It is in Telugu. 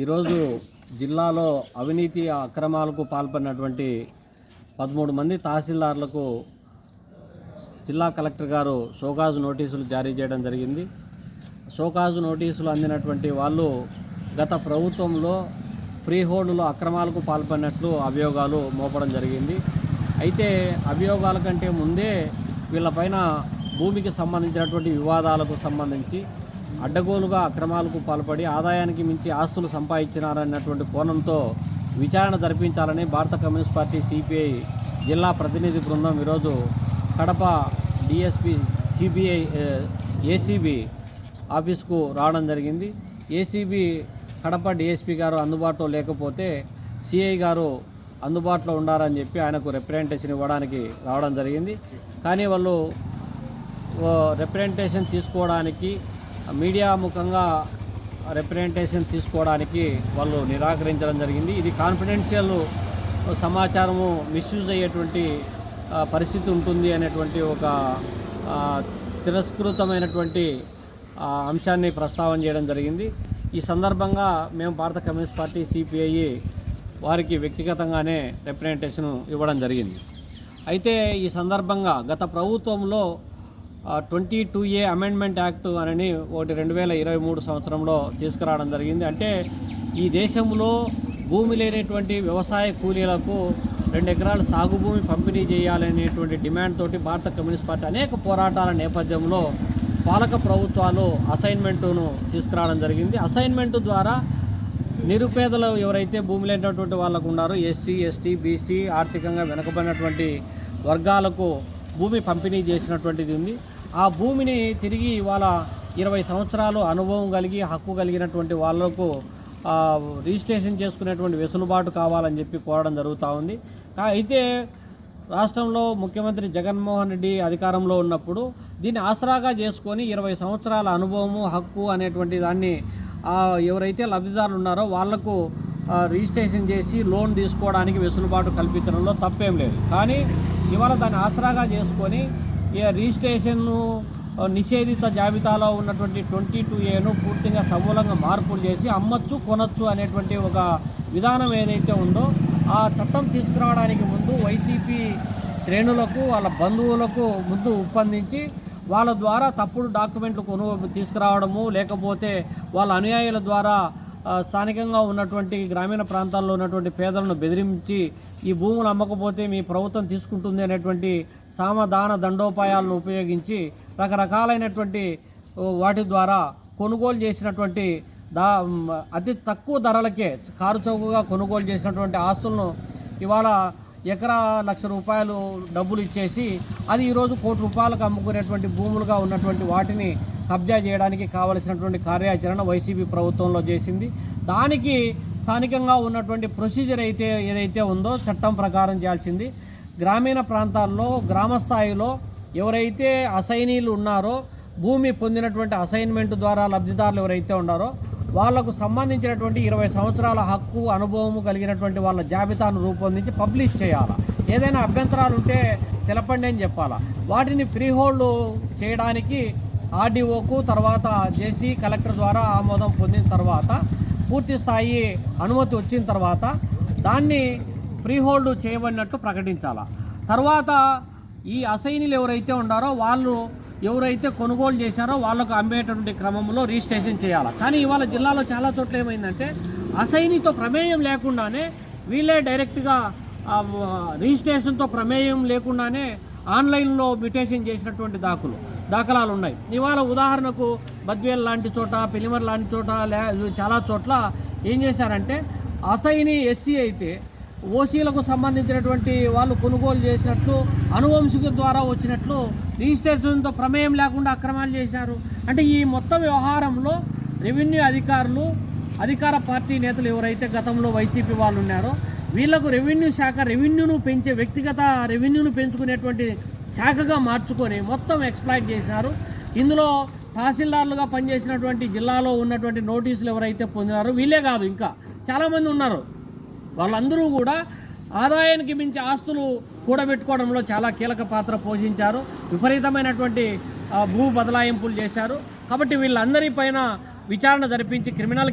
ఈరోజు జిల్లాలో అవినీతి అక్రమాలకు పాల్పడినటువంటి పదమూడు మంది తహసీల్దార్లకు జిల్లా కలెక్టర్ గారు షోకాజు నోటీసులు జారీ చేయడం జరిగింది. షోకాజు నోటీసులు అందినటువంటి వాళ్ళు గత ప్రభుత్వంలో ఫ్రీహోల్డ్లో అక్రమాలకు పాల్పడినట్లు అభియోగాలు మోపడం జరిగింది. అయితే అభియోగాల కంటే ముందే వీళ్ళపైన భూమికి సంబంధించినటువంటి వివాదాలకు సంబంధించి అడ్డగోలుగా అక్రమాలకు పాల్పడి ఆదాయానికి మించి ఆస్తులు సంపాదించినారన్నటువంటి కోణంతో విచారణ జరిపించాలని భారత కమ్యూనిస్ట్ పార్టీ సిపిఐ జిల్లా ప్రతినిధి బృందం ఈరోజు కడప డిఎస్పి సిబిఐ ఏసీబీ ఆఫీస్కు రావడం జరిగింది. ఏసీబీ కడప డిఎస్పి గారు అందుబాటులో లేకపోతే సిఐ గారు అందుబాటులో ఉండాలని చెప్పి ఆయనకు రిప్రజెంటేషన్ ఇవ్వడానికి రావడం జరిగింది. కానీ వాళ్ళు రిప్రజెంటేషన్ తీసుకోవడానికి మీడియా ముఖంగా రిప్రజెంటేషన్ తీసుకోవడానికి వాళ్ళు నిరాకరించడం జరిగింది. ఇది కాన్ఫిడెన్షియల్ సమాచారము మిస్యూజ్ అయ్యేటువంటి పరిస్థితి ఉంటుంది అనేటువంటి ఒక తిరస్కృతమైనటువంటి అంశాన్ని ప్రస్తావన చేయడం జరిగింది. ఈ సందర్భంగా మేము భారత కమ్యూనిస్ట్ పార్టీ సిపిఐ వారికి వ్యక్తిగతంగానే రిప్రజెంటేషన్ ఇవ్వడం జరిగింది. అయితే ఈ సందర్భంగా గత ప్రభుత్వంలో twenty two A amendment act అని ఒకటి రెండు వేల ఇరవై మూడు సంవత్సరంలో తీసుకురావడం జరిగింది. అంటే ఈ దేశంలో భూమి లేనటువంటి వ్యవసాయ కూలీలకు రెండు ఎకరాల సాగు భూమి పంపిణీ చేయాలనేటువంటి డిమాండ్ తోటి భారత కమ్యూనిస్ట్ పార్టీ అనేక పోరాటాల నేపథ్యంలో పాలక ప్రభుత్వాలు అసైన్మెంటును తీసుకురావడం జరిగింది. అసైన్మెంట్ ద్వారా నిరుపేదలు ఎవరైతే భూమి లేనటువంటి వాళ్ళకు ఉన్నారో ఎస్సీ ఎస్టీ బీసీ ఆర్థికంగా వెనుకబడినటువంటి వర్గాలకు భూమి పంపిణీ చేసినటువంటిది ఉంది. ఆ భూమిని తిరిగి ఇవాళ ఇరవై సంవత్సరాలు అనుభవం కలిగి హక్కు కలిగినటువంటి వాళ్ళకు రిజిస్ట్రేషన్ చేసుకునేటువంటి వెసులుబాటు కావాలని చెప్పి కోరడం జరుగుతూ ఉంది. అయితే రాష్ట్రంలో ముఖ్యమంత్రి జగన్మోహన్ రెడ్డి అధికారంలో ఉన్నప్పుడు దీన్ని ఆసరాగా చేసుకొని ఇరవై సంవత్సరాల అనుభవము హక్కు అనేటువంటి దాన్ని ఎవరైతే లబ్ధిదారులు ఉన్నారో వాళ్ళకు రిజిస్ట్రేషన్ చేసి లోన్ తీసుకోవడానికి వెసులుబాటు కల్పించడంలో తప్పేం లేదు. కానీ ఇవాళ దాన్ని ఆసరాగా చేసుకొని రిజిస్ట్రేషన్ను నిషేధిత జాబితాలో ఉన్నటువంటి ట్వంటీ టూ ఏను పూర్తిగా సమూలంగా మార్పులు చేసి అమ్మచ్చు కొనచ్చు అనేటువంటి ఒక విధానం ఏదైతే ఉందో ఆ చట్టం తీసుకురావడానికి ముందు వైసీపీ శ్రేణులకు వాళ్ళ బంధువులకు ముందు ఒప్పందించి వాళ్ళ ద్వారా తప్పుడు డాక్యుమెంట్లు కొను తీసుకురావడము లేకపోతే వాళ్ళ అనుయాయుల ద్వారా స్థానికంగా ఉన్నటువంటి గ్రామీణ ప్రాంతాల్లో ఉన్నటువంటి పేదలను బెదిరించి ఈ భూములు అమ్మకపోతే మీ ప్రభుత్వం తీసుకుంటుంది అనేటువంటి సామదాన దండోపాయాలను ఉపయోగించి రకరకాలైనటువంటి వాటి ద్వారా కొనుగోలు చేసినటువంటి దా అతి తక్కువ ధరలకే కారు చౌకగా కొనుగోలు చేసినటువంటి ఆస్తులను ఇవాళ ఎకరా లక్ష రూపాయలు డబ్బులు ఇచ్చేసి అది ఈరోజు కోటి రూపాయలకు అమ్ముకునేటువంటి భూములుగా ఉన్నటువంటి వాటిని కబ్జా చేయడానికి కావలసినటువంటి కార్యాచరణ వైసీపీ ప్రభుత్వంలో చేసింది. దానికి స్థానికంగా ఉన్నటువంటి ప్రొసీజర్ అయితే ఏదైతే ఉందో చట్టం ప్రకారం చేయాల్సింది. గ్రామీణ ప్రాంతాల్లో గ్రామ స్థాయిలో ఎవరైతే అసైనీలు ఉన్నారో భూమి పొందినటువంటి అసైన్మెంట్ ద్వారా లబ్ధిదారులు ఎవరైతే ఉన్నారో వాళ్ళకు సంబంధించినటువంటి ఇరవై సంవత్సరాల హక్కు అనుభవము కలిగినటువంటి వాళ్ళ జాబితాను రూపొందించి పబ్లిష్ చేయాలి? ఏదైనా అభ్యంతరాలు ఉంటే తెలపండి అని చెప్పాలా? వాటిని ఫ్రీ హోల్డ్ చేయడానికి ఆర్డీఓకు తర్వాత జేసీ కలెక్టర్ ద్వారా ఆమోదం పొందిన తర్వాత పూర్తి స్థాయి అనుమతి వచ్చిన తర్వాత దాన్ని ప్రీహోల్డ్ చేయబడినట్టు ప్రకటించాల? తర్వాత ఈ అసైనీలు ఎవరైతే ఉన్నారో వాళ్ళు ఎవరైతే కొనుగోలు చేశారో వాళ్ళకు అమ్మేటటువంటి క్రమంలో రిజిస్ట్రేషన్ చేయాలి? కానీ ఇవాళ జిల్లాలో చాలా చోట్ల ఏమైందంటే అసైనీతో ప్రమేయం లేకుండానే వీళ్ళే డైరెక్ట్గా రిజిస్ట్రేషన్తో ప్రమేయం లేకుండానే ఆన్లైన్లో మ్యుటేషన్ చేసినటువంటి దాఖలు దాఖలాలు ఉన్నాయి. ఇవాళ ఉదాహరణకు బద్వేల్ లాంటి చోట పెలిమర్ లాంటి చోట లే- చాలా చోట్ల ఏం చేశారంటే అసైని ఎస్సీ అయితే ఓసీలకు సంబంధించినటువంటి వాళ్ళు కొనుగోలు చేసినట్లు అనువంశిక ద్వారా వచ్చినట్లు రిజిస్ట్రేషన్తో ప్రమేయం లేకుండా అక్రమాలు చేశారు. అంటే ఈ మొత్తం వ్యవహారంలో రెవెన్యూ అధికారులు అధికార పార్టీ నేతలు ఎవరైతే గతంలో వైసీపీ వాళ్ళు ఉన్నారో వీళ్ళకు రెవెన్యూ శాఖ రెవెన్యూను పెంచే వ్యక్తిగత రెవెన్యూను పెంచుకునేటువంటి శాఖగా మార్చుకొని మొత్తం ఎక్స్ప్లాయిట్ చేశారు. ఇందులో తహసీల్దార్లుగా పనిచేసినటువంటి జిల్లాలో ఉన్నటువంటి నోటీసులు ఎవరైతే పొందినారో వీళ్ళే కాదు ఇంకా చాలామంది ఉన్నారు. వాళ్ళందరూ కూడా ఆదాయానికి మించి ఆస్తులు కూడబెట్టుకోవడంలో చాలా కీలక పాత్ర పోషించారు. విపరీతమైనటువంటి భూ బదలాయింపులు చేశారు. కాబట్టి వీళ్ళందరి పైన విచారణ జరిపించి క్రిమినల్